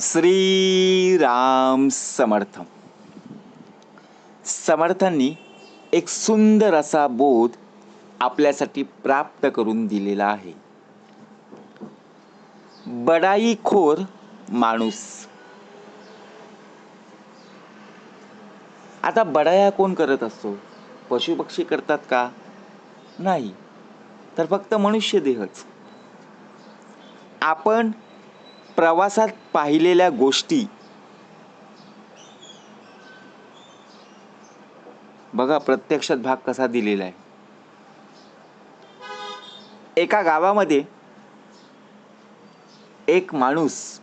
श्रीराम समर्थ समर्थांनी एक सुंदर असा बोध आपल्यासाठी प्राप्त करून दिलेला आहे. बडाईखोर माणूस. आता बडाया कोण करत असतो? पशुपक्षी करतात का? नाही. तर फक्त मनुष्य देहच आपण प्रवासात पाहिलेल्या गोष्टी. बघा प्रत्यक्षात भाग कसा दिलेला आहे. एका गावामध्ये एक माणूस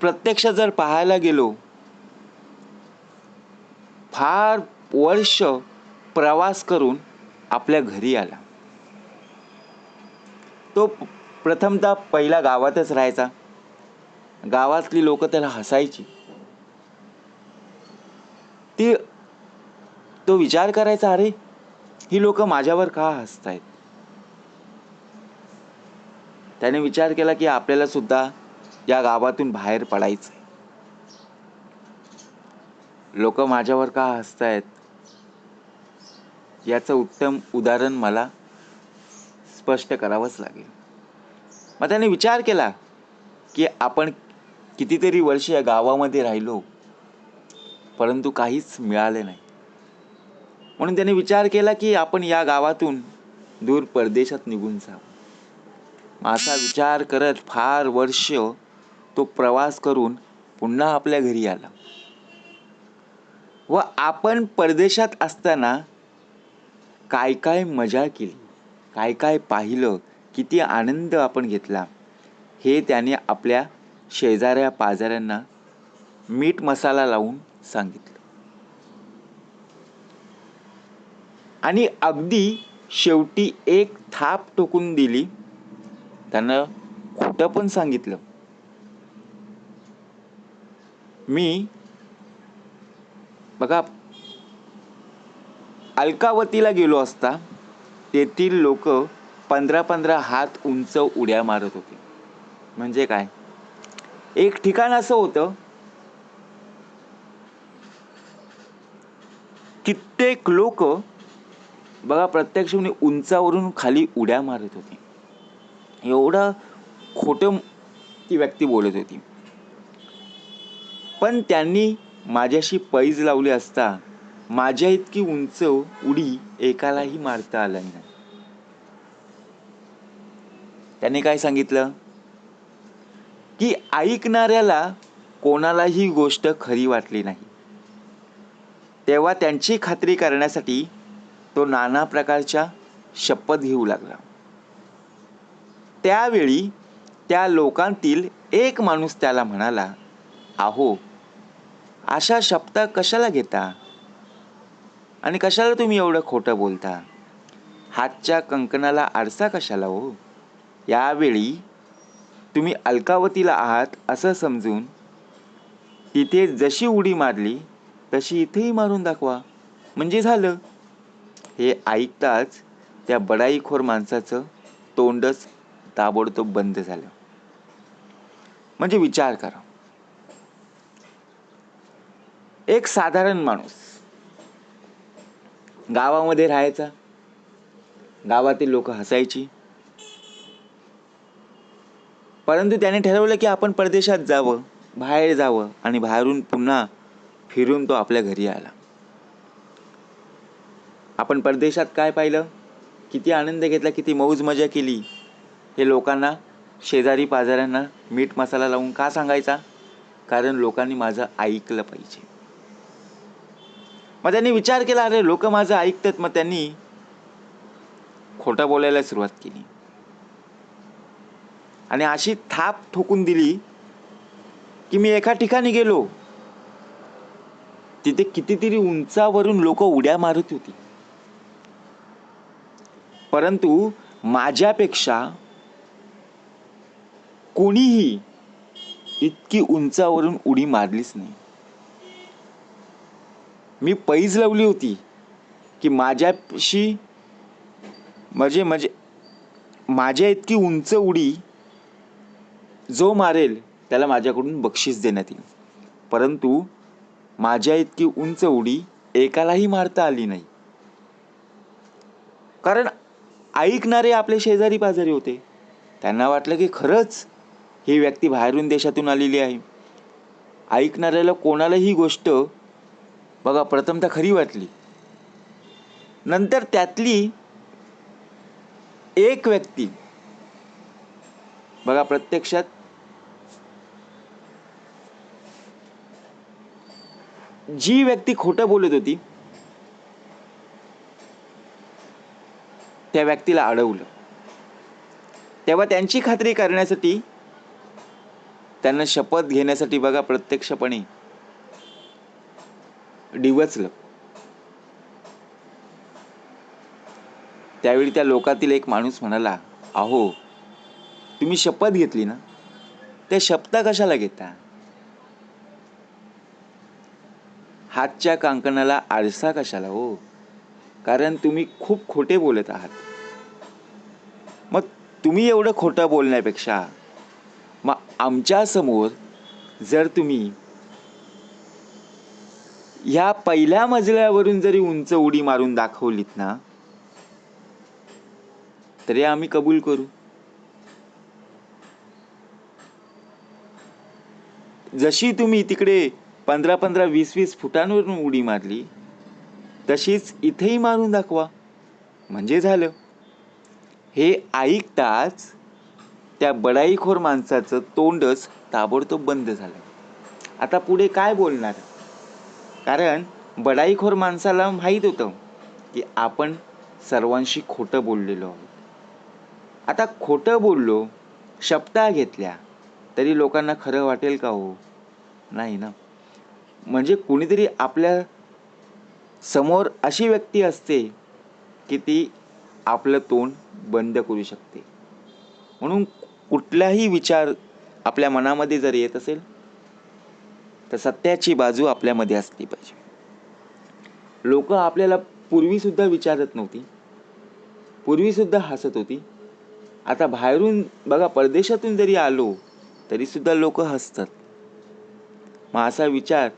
प्रत्यक्ष जर पाहायला गेलो फार वर्ष प्रवास करून आपल्या घरी आला. तो प्रथमतः पहिला गावातच राहायचा. गावातली लोक त्याला हसायची. ती तो विचार करायचा अरे ही लोक माझ्यावर का हसतायत? त्याने विचार केला की आपल्याला सुद्धा या गावातून बाहेर पडायचं. लोक माझ्यावर का हसतायत? याचं उत्तम उदाहरण मला स्पष्ट करावंच लागेल. मग त्याने विचार केला की आपण कितीतरी वर्ष या गावामध्ये राहिलो परंतु काहीच मिळाले नाही. म्हणून त्याने विचार केला की आपण या गावातून दूर परदेशात निघून जावं. मग असा विचार करत फार वर्ष तो प्रवास करून पुन्हा आपल्या घरी आला. व आपण परदेशात असताना काय काय मजा केली. काय काय पाहिलं किती आनंद आपण घेतला हे त्याने आपल्या शेजाऱ्या पाजाऱ्यांना मीठ मसाला लावून सांगितलं. आणि अगदी शेवटी एक थाप टोकून दिली त्यानं खोटं पण सांगितलं. मी बघा अलकावतीला गेलो असता तेथील लोक पंधरा पंधरा हात उंच उड्या मारत होते. म्हणजे काय? एक ठिकाण असं होतं कित्येक लोक बघा प्रत्यक्ष म्हणजे उंचावरून खाली उड्या मारत होती. एवढं खोटं ती व्यक्ती बोलत होती. पण त्यांनी माझ्याशी पैज लावली असता माझ्या इतकी उंच उडी एकालाही मारता आला नाही. त्याने काय सांगितलं? की ऐकणाऱ्याला कोणालाही गोष्ट खरी वाटली नाही. तेव्हा त्यांची खात्री करण्यासाठी तो नाना प्रकारच्या शपथ घेऊ लागला. त्यावेळी त्या लोकांतील एक माणूस त्याला म्हणाला आहो अशा शपथ कशाला घेता? आणि कशाला तुम्ही एवढं खोटं बोलता? हातच्या कंकणाला आरसा कशाला हो? यावेळी तुम्ही अलकावतीला आहात असं समजून तिथे जशी उडी मारली तशी इथेही मारून दाखवा. म्हणजे झालं. हे ऐकताच त्या बडाईखोर माणसाचं तोंडच ताबडतोब बंद झालं. म्हणजे विचार करा. एक साधारण माणूस गावामध्ये राहायचा. गावातील लोक हसायची. परंतु त्याने ठरवलं की आपण परदेशात जावं बाहेर जावं आणि बाहेरून पुन्हा फिरून तो आपल्या घरी आला. आपण परदेशात काय पाहिलं? किती आनंद घेतला किती मौज मजा केली. हे लोकांना शेजारी पाजाऱ्यांना मीठ मसाला लावून का सांगायचा? कारण लोकांनी माझं ऐकलं पाहिजे. मग त्यांनी विचार केला अरे लोक माझं ऐकतात. मग त्यांनी खोटं बोलायला सुरुवात केली. आणि अशी थाप ठोकून दिली की मी एका ठिकाणी गेलो. तिथे कितीतरी उंचावरून लोक उड्या मारत होती. परंतु माझ्यापेक्षा कोणीही इतकी उंचावरून उडी मारलीच नाही. मी पैज लावली होती की माझ्याशी म्हणजे म्हणजे माझ्या इतकी उंच उडी जो मारेल त्याला माझ्याकडून बक्षीस देण्यात येईल. परंतु माझ्या इतकी उंच उडी एकालाही मारता आली नाही. कारण ऐकणारे आपले शेजारी पाजारी होते. त्यांना वाटलं की खरंच ही व्यक्ती बाहेरून देशातून आलेली आहे. ऐकणाऱ्याला कोणाला ही गोष्ट बघा प्रथमतः खरी वाटली. नंतर त्यातली एक व्यक्ती बघा प्रत्यक्षात जी व्यक्ती खोटं बोलत होती त्या व्यक्तीला अडवलं. तेव्हा त्यांची खात्री करण्यासाठी त्यांना शपथ घेण्यासाठी बघा प्रत्यक्षपणे डिवचलं. त्यावेळी त्या लोकातील एक माणूस म्हणाला अहो तुम्ही शपथ घेतली ना त्या शपथा कशाला घेता? हातच्या कांकणाला आरसा कशाला हो? कारण तुम्ही खूप खोटे बोलत आहात. मग तुम्ही एवढं खोटं बोलण्यापेक्षा मग आमच्यासमोर जर तुम्ही ह्या पहिल्या मजल्यावरून जरी उंच उडी मारून दाखवलीत ना तरी आम्ही कबूल करू. जशी तुम्ही तिकडे पंधरा पंधरा वीस वीस फुटांवरून उडी मारली तशीच इथेही मारून दाखवा. म्हणजे झालं. हे ऐकताच त्या बडाईखोर माणसाचं तोंडच ताबडतोब बंद झालं. आता पुढे काय बोलणार? कारण बडाईखोर माणसाला माहीत होतं की आपण सर्वांशी खोटं बोललेलो आहोत. आता खोटं बोललो शपथा घेतल्या. तरी लोकांना खरं वाटेल का हो? नाही ना. म्हणजे कुणीतरी आपल्यासमोर अशी व्यक्ती असते की ती आपलं तोंड बंद करू शकते. म्हणून कुठलाही विचार आपल्या मनामध्ये जर येत असेल तर सत्याची बाजू आपल्यामध्ये असली पाहिजे. लोक आपल्याला पूर्वीसुद्धा विचारत नव्हती. पूर्वीसुद्धा हसत होती. आता बाहेरून बघा परदेशातून जरी आलो तरीसुद्धा लोक हसतात. मग असा विचार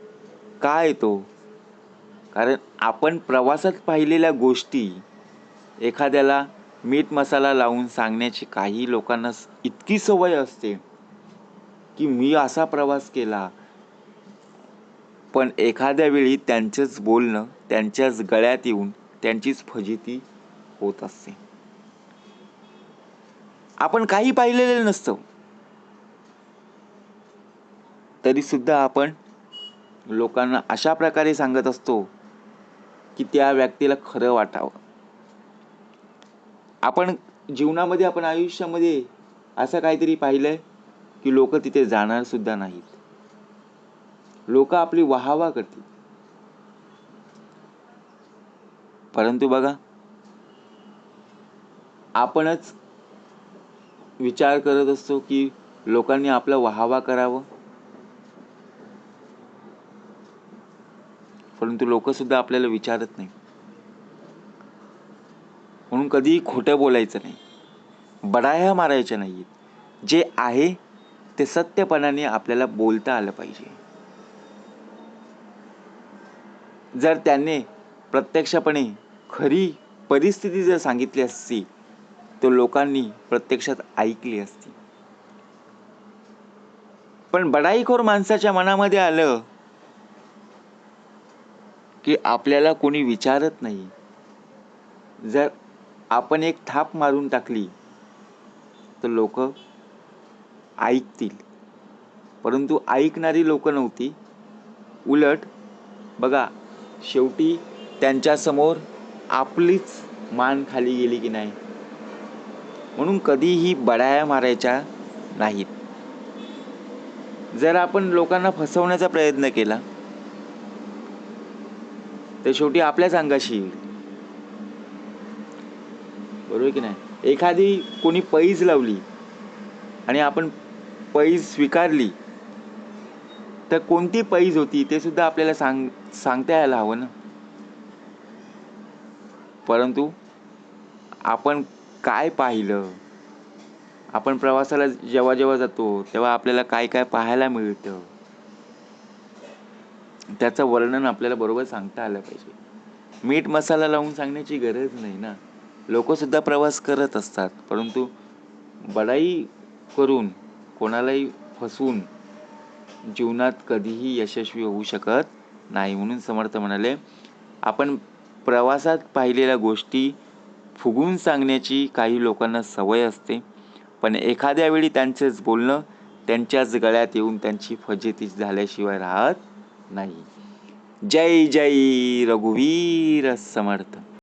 का येतो? कारण आपण प्रवासात पाहिलेल्या गोष्टी एखाद्याला मीठ मसाला लावून सांगण्याची काही लोकांना इतकी सवय असते की मी असा प्रवास केला. पण एखाद्या वेळी त्यांचंच बोलणं त्यांच्याच गळ्यात येऊन त्यांचीच फजिती होत असते. आपण काही पाहिलेलं नसतं. तरी सुद्धा आपण लोकांना अशा प्रकारे सांगत असतो की त्या व्यक्तीला खरं वाटावं. आपण जीवनामध्ये आपण आयुष्यामध्ये असं काहीतरी पाहिलंय की लोक तिथे जाणार सुद्धा नाहीत. लोक आपली वाहवा करतील. परंतु बघा आपणच विचार करत असतो की लोकांनी आपला वाहवा करावं. परंतु लोक सुद्धा आपल्याला विचारत नाही. म्हणून कधीही खोटं बोलायचं नाही. बडाया मारायच्या नाहीत. जे आहे ते सत्यपणाने आपल्याला बोलता आलं पाहिजे. जर त्याने प्रत्यक्षपणे खरी परिस्थिती जर सांगितली असती तर लोकांनी प्रत्यक्षात ऐकली असती. पण बडाईखोर माणसाच्या मनामध्ये आलं की आपल्याला कोणी विचारत नाही. जर आपण एक थाप मारून टाकली तर लोक ऐकतील. परंतु ऐकणारी लोक नव्हती. उलट बघा शेवटी त्यांच्यासमोर आपलीच मान खाली गेली की नाही? म्हणून कधीही बडाया मारायच्या नाहीत. जर आपण लोकांना फसवण्याचा प्रयत्न केला तर शेवटी आपल्याच अंगाशी येईल. बरोबर की नाही? एखादी कोणी पैज लावली आणि आपण पैज स्वीकारली तर कोणती पैज होती ते सुद्धा आपल्याला सांग सांगता यायला हवं ना? परंतु आपण काय पाहिलं? आपण प्रवासाला जेव्हा जेव्हा जातो तेव्हा आपल्याला काय काय पाहायला मिळतं? त्याचं वर्णन आपल्याला बरोबर सांगता आलं पाहिजे. मीठ मसाला लावून सांगण्याची गरज नाही ना. लोकसुद्धा प्रवास करत असतात परंतु बडाई करून कोणालाही फसवून जीवनात कधीही यशस्वी होऊ शकत नाही म्हणून समर्थ म्हणाले आपण प्रवासात पाहिलेल्या गोष्टी फुगून सांगण्याची काही लोकांना सवय असते पण एखाद्या वेळी त्यांचंच बोलणं त्यांच्याच गळ्यात येऊन त्यांची फजिती झाल्याशिवाय राहत नाही. जय जय रघुवीर समर्थ.